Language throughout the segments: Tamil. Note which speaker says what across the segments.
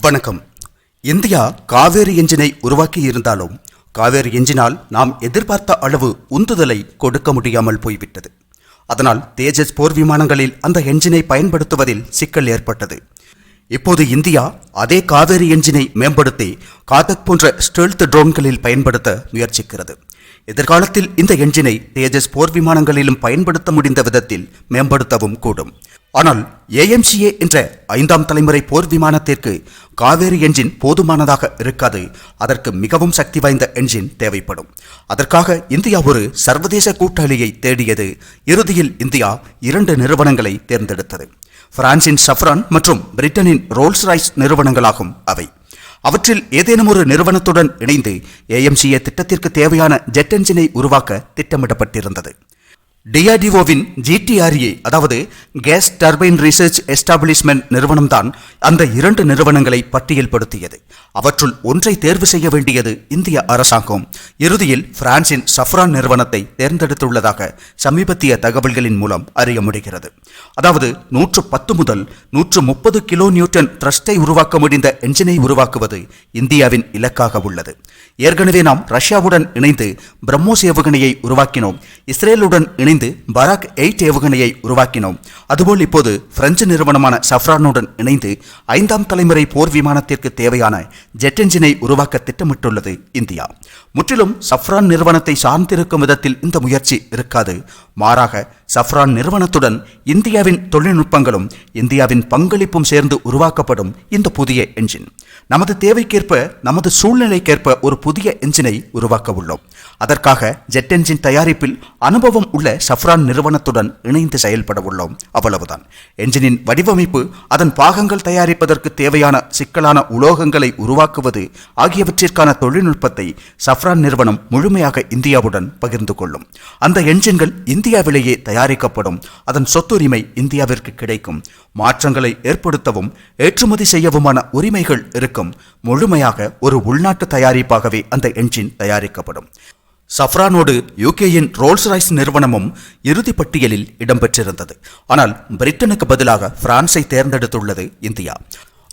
Speaker 1: வணக்கம். இந்தியா காவேரி என்ஜினை உருவாக்கி இருந்தாலும் காவேரி என்ஜினால் நாம் எதிர்பார்த்த அளவு உந்துதலை கொடுக்க முடியாமல் போய்விட்டது. அதனால் தேஜஸ் போர் விமானங்களில் அந்த என்ஜினை பயன்படுத்துவதில் சிக்கல் ஏற்பட்டது. இப்போது இந்தியா அதே காவேரி என்ஜினை மேம்படுத்தி காதக் போன்ற ஸ்டெல்த் ட்ரோன்களில் பயன்படுத்த முயற்சிக்கிறது. எதிர்காலத்தில் இந்த என்ஜினை தேஜஸ் போர் விமானங்களிலும் பயன்படுத்த முடிந்த விதத்தில் மேம்படுத்தவும் கூடும். ஆனால் ஏஎம்சிஏ என்ற ஐந்தாம் தலைமுறை போர் விமானத்திற்கு காவேரி என்ஜின் போதுமானதாக இருக்காது. அதற்கு மிகவும் சக்தி வாய்ந்த என்ஜின் தேவைப்படும். அதற்காக இந்தியா ஒரு சர்வதேச கூட்டாளியை தேடியது. இறுதியில் இந்தியா இரண்டு நிறுவனங்களை தேர்ந்தெடுத்தது. பிரான்சின் சஃப்ரான் மற்றும் பிரிட்டனின் ரோல்ஸ் ராய்ஸ் நிறுவனங்களாகும் அவை. அவற்றில் ஏதேனும் ஒரு நிறுவனத்துடன் இணைந்து ஏஎம்சிஏ திட்டத்திற்கு தேவையான ஜெட் என்ஜினை உருவாக்க திட்டமிடப்பட்டிருந்தது. டிஆர்டிஓவின் ஜிடிஆர்ஏ அதாவது கேஸ் டர்பைன் ரிசர்ச் எஸ்டாபிளிஷ்மெண்ட் நிறுவனம்தான் அந்த இரண்டு நிறுவனங்களை பட்டியல்படுத்தியது. அவற்றுள் ஒன்றை தேர்வு செய்ய வேண்டியது இந்திய அரசாங்கம். இறுதியில் பிரான்சின் சஃப்ரான் நிறுவனத்தை தேர்ந்தெடுத்துள்ளதாக சமீபத்திய தகவல்களின் மூலம் அறிய முடிகிறது. அதாவது நூற்று பத்து முதல் நூற்று முப்பது கிலோ நியூட்டன் த்ரஸ்டை உருவாக்க முடிந்த என்ஜினை உருவாக்குவது இந்தியாவின் இலக்காக உள்ளது. ஏற்கனவே நாம் ரஷ்யாவுடன் இணைந்து பிரம்மோஸ் ஏவுகணையை உருவாக்கினோம். இஸ்ரேலுடன் இணைந்து பராக் எயிட் ஏவுகணையை உருவாக்கினோம். அதுபோல் இப்போது பிரெஞ்சு நிறுவனமான சஃப்ரானுடன் இணைந்து ஐந்தாம் தலைமுறை போர் விமானத்திற்கு தேவையான ஜெட் என்ஜினை உருவாக்க திட்டமிட்டுள்ளது இந்தியா. முற்றிலும் சஃப்ரான் நிறுவனத்தை சார்ந்திருக்கும் விதத்தில் இந்த முயற்சி இருக்காது. மாறாக சஃப்ரான் நிறுவனத்துடன் இந்தியாவின் தொழில்நுட்பங்களும் இந்தியாவின் பங்களிப்பும் சேர்ந்து உருவாக்கப்படும் இந்த புதிய என்ஜின் நமது தேவைக்கேற்ப நமது சூழ்நிலைக்கேற்ப ஒரு புதிய என்ஜினை உருவாக்க உள்ளோம். அதற்காக ஜெட் என்ஜின் தயாரிப்பில் அனுபவம் உள்ள சஃப்ரான் நிறுவனத்துடன் இணைந்து செயல்பட உள்ளோம். அவ்வளவுதான். என்ஜினின் வடிவமைப்பு அதன் பாகங்கள் தயாரிப்பதற்கு தேவையான சிக்கலான உலோகங்களை உருவாக்குவது ஆகியவற்றிற்கான தொழில்நுட்பத்தை சஃப்ரான் நிறுவனம் முழுமையாக இந்தியாவுடன் பகிர்ந்து கொள்ளும். அந்த என்ஜின்கள் இந்தியாவிலேயே தயாரிக்கப்படும். அதன் சொத்துரிமை இந்தியாவிற்கு கிடைக்கும். மாற்றங்களை ஏற்படுத்தவும் ஏற்றுமதி செய்யவுமான உரிமைகள் இருக்கும். முழுமையாக ஒரு உள்நாட்டு தயாரிப்பாகவே அந்த என்ஜின் தயாரிக்கப்படும். சஃப்ரானோடு யூகேயின் ரோல்ஸ் ராய்ஸ் நிறுவனமும் இறுதி பட்டியலில் இடம்பெற்றிருந்தது. ஆனால் பிரிட்டனுக்கு பதிலாக பிரான்ஸை தேர்ந்தெடுத்துள்ளது இந்தியா.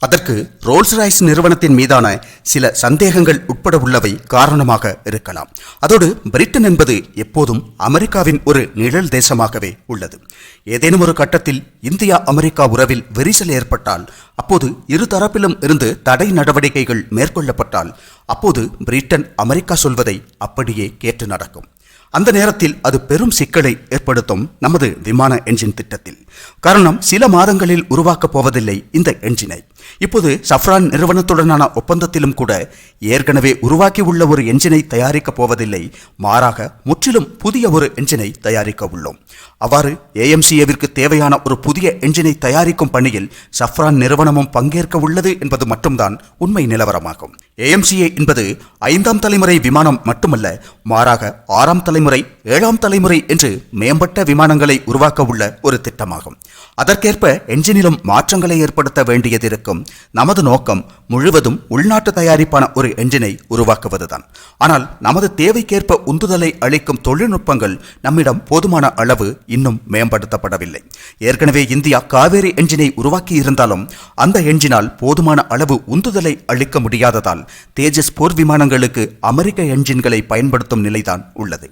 Speaker 1: அதற்கு ரோல்ஸ் ராய்ஸ் நிறுவனத்தின் மீதான சில சந்தேகங்கள் உட்பட உள்ளவை காரணமாக இருக்கலாம். அதோடு பிரிட்டன் என்பது எப்போதும் அமெரிக்காவின் ஒரு நிழல் தேசமாகவே உள்ளது. ஏதேனும் ஒரு கட்டத்தில் இந்தியா அமெரிக்கா உறவில் விரிசல் ஏற்பட்டால் அப்போது இரு தரப்பிலும் இருந்து தடை நடவடிக்கைகள் மேற்கொள்ளப்பட்டால் அப்போது பிரிட்டன் அமெரிக்கா சொல்வதை அப்படியே கேட்டு நடக்கும். அந்த நேரத்தில் அது பெரும் சிக்கலை ஏற்படுத்தும் நமது விமான என்ஜின் திட்டத்தில். காரணம் சில மாதங்களில் உருவாக்கப் போவதில்லை இந்த என்ஜினை. இப்போது சஃப்ரான் நிறுவனத்துடனான ஒப்பந்தத்திலும் கூட ஏற்கனவே உருவாக்கி உள்ள ஒரு என்ஜினை தயாரிக்கப் போவதில்லை. மாறாக முற்றிலும் புதிய ஒரு என்ஜினை தயாரிக்க உள்ளோம். அவ்வாறு ஏஎம்சிஏவிற்கு தேவையான ஒரு புதிய என்ஜினை தயாரிக்கும் பணியில் சஃப்ரான் நிறுவனமும் பங்கேற்க உள்ளது என்பது மட்டும்தான் உண்மை நிலவரமாகும். ஏஎம்சிஏ என்பது ஐந்தாம் தலைமுறை விமானம் மட்டுமல்ல மாறாக ஆறாம் தலைமுறை ஏழாம் தலைமுறை என்று மேம்பட்ட விமானங்களை உருவாக்க உள்ள ஒரு திட்டமாகும். ஆகும் அதற்கேற்ப என்ஜினிலும் மாற்றங்களை ஏற்படுத்த வேண்டியது இருக்கும். நமது நோக்கம் முழுவதும் உள்நாட்டு தயாரிப்பான ஒரு என்ஜினை உருவாக்குவதுதான். ஆனால் நமது தேவைக்கேற்ப உந்துதலை அளிக்கும் தொழில்நுட்பங்கள் நம்மிடம் போதுமான அளவு இன்னும் மேம்படுத்தப்படவில்லை. ஏற்கனவே இந்தியா காவேரி என்ஜினை உருவாக்கி இருந்தாலும் அந்த என்ஜினால் போதுமான அளவு உந்துதலை அளிக்க முடியாததால் தேஜஸ் போர் விமானங்களுக்கு அமெரிக்க என்ஜின்களை பயன்படுத்தும் நிலைதான் உள்ளது.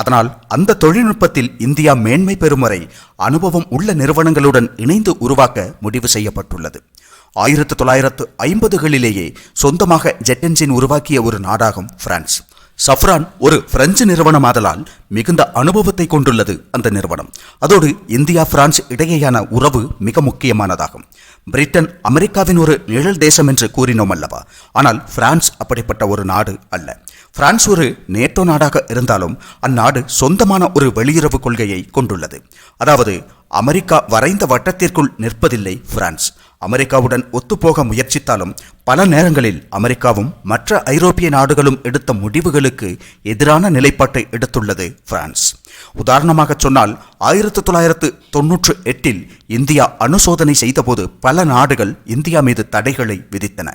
Speaker 1: அதனால் அந்த தொழில்நுட்பத்தில் இந்தியா மேன்மை பெறும் வரை அனுபவம் உள்ள நிறுவனங்களுடன் இணைந்து உருவாக்க முடிவு செய்யப்பட்டுள்ளது. ஆயிரத்து தொள்ளாயிரத்து ஐம்பதுகளிலேயே சொந்தமாக ஜெட் என்ஜின் உருவாக்கிய ஒரு நாடாகும் பிரான்ஸ். சஃப்ரான் ஒரு பிரெஞ்சு நிறுவனமாதலால் மிகுந்த அனுபவத்தை கொண்டுள்ளது அந்த நிறுவனம். அதோடு இந்தியா பிரான்ஸ் இடையேயான உறவு மிக முக்கியமானதாகும். பிரிட்டன் அமெரிக்காவின் ஒரு நிழல் தேசம் என்று கூறினோம் அல்லவா? ஆனால் பிரான்ஸ் அப்படிப்பட்ட ஒரு நாடு அல்ல. பிரான்ஸ் ஒரு நேட்டோ நாடாக இருந்தாலும் அந்நாடு சொந்தமான ஒரு வெளியுறவு கொள்கையை கொண்டுள்ளது. அதாவது அமெரிக்கா வரைந்த வட்டத்திற்குள் நிற்பதில்லை பிரான்ஸ். அமெரிக்காவுடன் ஒத்துப்போக முயற்சித்தாலும் பல நேரங்களில் அமெரிக்காவும் மற்ற ஐரோப்பிய நாடுகளும் எடுத்த முடிவுகளுக்கு எதிரான நிலைப்பாட்டை எடுத்துள்ளது பிரான்ஸ். உதாரணமாக சொன்னால் ஆயிரத்தி தொள்ளாயிரத்து தொன்னூற்று எட்டில் இந்தியா அணுசோதனை செய்தபோது பல நாடுகள் இந்தியா மீது தடைகளை விதித்தன.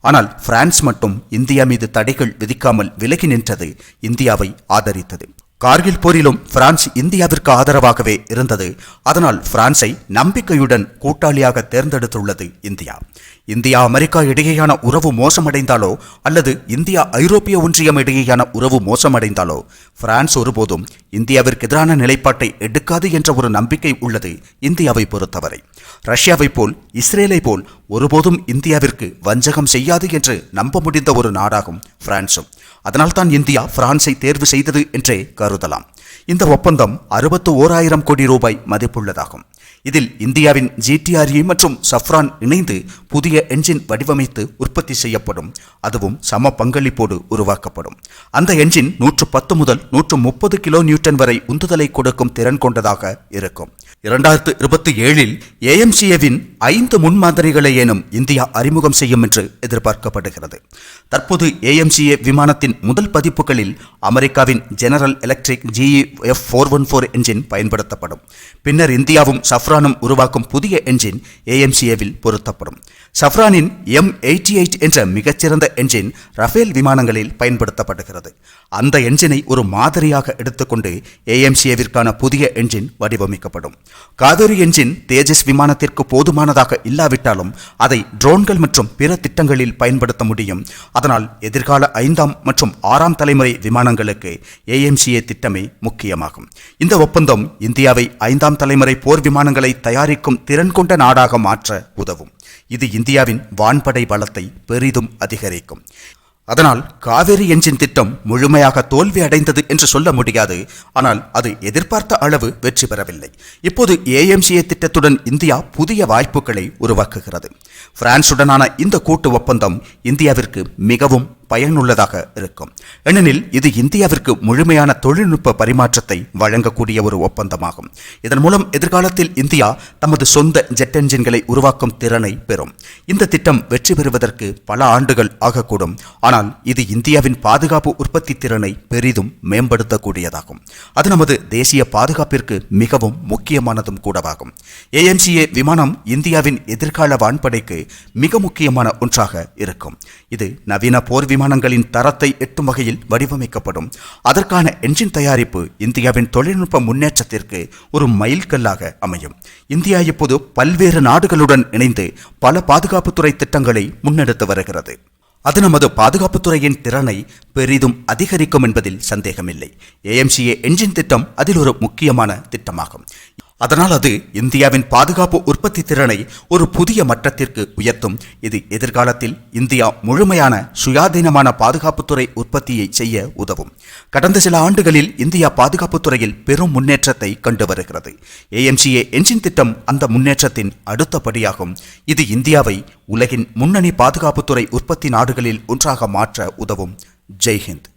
Speaker 1: ஆனால் பிரான்ஸ் மட்டும் இந்தியா மீது தடைகள் விதிக்காமல் விலகி நின்றது இந்தியாவை ஆதரித்தது. கார்கில் போரிலும் பிரான்ஸ் இந்தியாவிற்கு ஆதரவாகவே இருந்தது. அதனால் பிரான்சை நம்பிக்கையுடன் கூட்டாளியாக தேர்ந்தெடுத்துள்ளது இந்தியா. இந்தியா அமெரிக்கா இடையேயான உறவு மோசமடைந்தாலோ அல்லது இந்தியா ஐரோப்பிய ஒன்றியம் இடையேயான உறவு மோசமடைந்தாலோ பிரான்ஸ் ஒருபோதும் இந்தியாவிற்கு எதிரான நிலைப்பாட்டை எடுக்காது என்ற ஒரு நம்பிக்கை உள்ளது இந்தியாவை பொறுத்தவரை. ரஷ்யாவை போல் இஸ்ரேலை போல் ஒருபோதும் இந்தியாவிற்கு வஞ்சகம் செய்யாது என்று நம்ப முடிந்த ஒரு நாடாகும் பிரான்சும். அதனால்தான் இந்தியா பிரான்சை தேர்வு செய்தது என்றே கருதலாம். இந்த ஒப்பந்தம் அறுபத்து ஓராயிரம் கோடி ரூபாய் மதிப்புள்ளதாகும். இதில் இந்தியாவின் ஜிடிஆர்இ மற்றும் சஃப்ரான் இணைந்து புதிய என்ஜின் வடிவமைத்து உற்பத்தி செய்யப்படும். அதுவும் சம பங்களிப்போடு உருவாக்கப்படும். அந்த என்ஜின் நூற்று பத்து முதல் நூற்று முப்பது கிலோ நியூட்டன் வரை உந்துதலை கொடுக்கும் திறன் கொண்டதாக இருக்கும். இரண்டாயிரத்து இருபத்தி ஏழில் ஏஎம்சிஏவின் ஐந்து முன்மாதிரிகளை ஏனும் இந்தியா அறிமுகம் செய்யும் என்று எதிர்பார்க்கப்படுகிறது. தற்போது ஏஎம்சிஏ விமானத்தின் முதல் பதிப்புகளில் அமெரிக்காவின் General Electric GE F four one four engine பயன்படுத்தப்படும். பின்னர் இந்தியாவும் சஃப்ரானும் உருவாக்கும் புதிய என்ஜின் ஏஎம்சிஏவில் பொருத்தப்படும். சஃப்ரானின் எம் எயிட்டி எயிட் என்ற மிகச்சிறந்த என்ஜின் ரஃபேல் விமானங்களில் பயன்படுத்தப்படுகிறது. அந்த என்ஜினை ஒரு மாதிரியாக எடுத்துக்கொண்டு ஏஎம்சிஏவிற்கான புதிய என்ஜின் வடிவமைக்கப்படும். காவேரி என்ஜின் தேஜஸ் விமானத்திற்கு போதுமான போதுமானதாக இல்லாவிட்டாலும் அதை ட்ரோன்கள் மற்றும் பிற திட்டங்களில் பயன்படுத்த முடியும். அதனால் எதிர்கால ஐந்தாம் மற்றும் ஆறாம் தலைமுறை விமானங்களுக்கு ஏஎம்சிஏ திட்டமே முக்கியமாகும். இந்த ஒப்பந்தம் இந்தியாவை ஐந்தாம் தலைமுறை போர் விமானங்களை தயாரிக்கும் திறன் கொண்ட நாடாக மாற்ற உதவும். இது இந்தியாவின் வான்படை பலத்தை பெரிதும் அதிகரிக்கும். அதனால் காவேரி என்ஜின் திட்டம் முழுமையாக தோல்வி அடைந்தது என்று சொல்ல முடியாது. ஆனால் அது எதிர்பார்த்த அளவு வெற்றி பெறவில்லை. இப்போது ஏஎம்சிஏ திட்டத்துடன் இந்தியா புதிய வாய்ப்புகளை உருவாக்குகிறது. பிரான்சுடனான இந்த கூட்டு ஒப்பந்தம் இந்தியாவிற்கு மிகவும் பயனுள்ளதாக இருக்கும். ஏனெனில் இது இந்தியாவிற்கு முழுமையான தொழில்நுட்ப பரிமாற்றத்தை வழங்கக்கூடிய ஒரு ஒப்பந்தமாகும். இதன் மூலம் எதிர்காலத்தில் இந்தியா தமது சொந்த ஜெட் என்ஜின்களை உருவாக்கும் திறனை பெறும். இந்த திட்டம் வெற்றி பெறுவதற்கு பல ஆண்டுகள் ஆகக்கூடும். ஆனால் இது இந்தியாவின் பாதுகாப்பு உற்பத்தி திறனை பெரிதும் மேம்படுத்தக்கூடியதாகும். அது நமது தேசிய பாதுகாப்பிற்கு மிகவும் முக்கியமானதும் கூடவாகும். ஏஎம்சிஏ விமானம் இந்தியாவின் எதிர்கால வான்படைக்கு மிக முக்கியமான ஒன்றாக இருக்கும். இது நவீன போர் விமானங்களின் தரத்தை எட்டும் வகையில் வடிவமைக்கப்படும். அதற்கான என்ஜின் தயாரிப்பு இந்தியாவின் தொழில்நுட்ப முன்னேற்றத்திற்கு ஒரு மைல்கல்லாக அமையும். இந்தியா இப்போது பல்வேறு நாடுகளுடன் இணைந்து பல பாதுகாப்புத்துறை திட்டங்களை முன்னெடுத்து வருகிறது. அது நமது பாதுகாப்புத்துறையின் திறனை பெரிதும் அதிகரிக்கும் என்பதில் சந்தேகமில்லை. ஏஎம்சிஏ என்ஜின் திட்டம் அதில் ஒரு முக்கியமான திட்டமாகும். அதனால் அது இந்தியாவின் பாதுகாப்பு உற்பத்தி திறனை ஒரு புதிய மட்டத்திற்கு உயர்த்தும். இது எதிர்காலத்தில் இந்தியா முழுமையான சுயாதீனமான பாதுகாப்புத்துறை உற்பத்தியை செய்ய உதவும். கடந்த சில ஆண்டுகளில் இந்தியா பாதுகாப்புத்துறையில் பெரும் முன்னேற்றத்தை கண்டு வருகிறது. ஏஎம்சிஏ என்ஜின் திட்டம் அந்த முன்னேற்றத்தின் அடுத்த படியாகும். இது இந்தியாவை உலகின் முன்னணி பாதுகாப்புத்துறை உற்பத்தி நாடுகளில் ஒன்றாக மாற்ற உதவும். ஜெய்ஹிந்த்.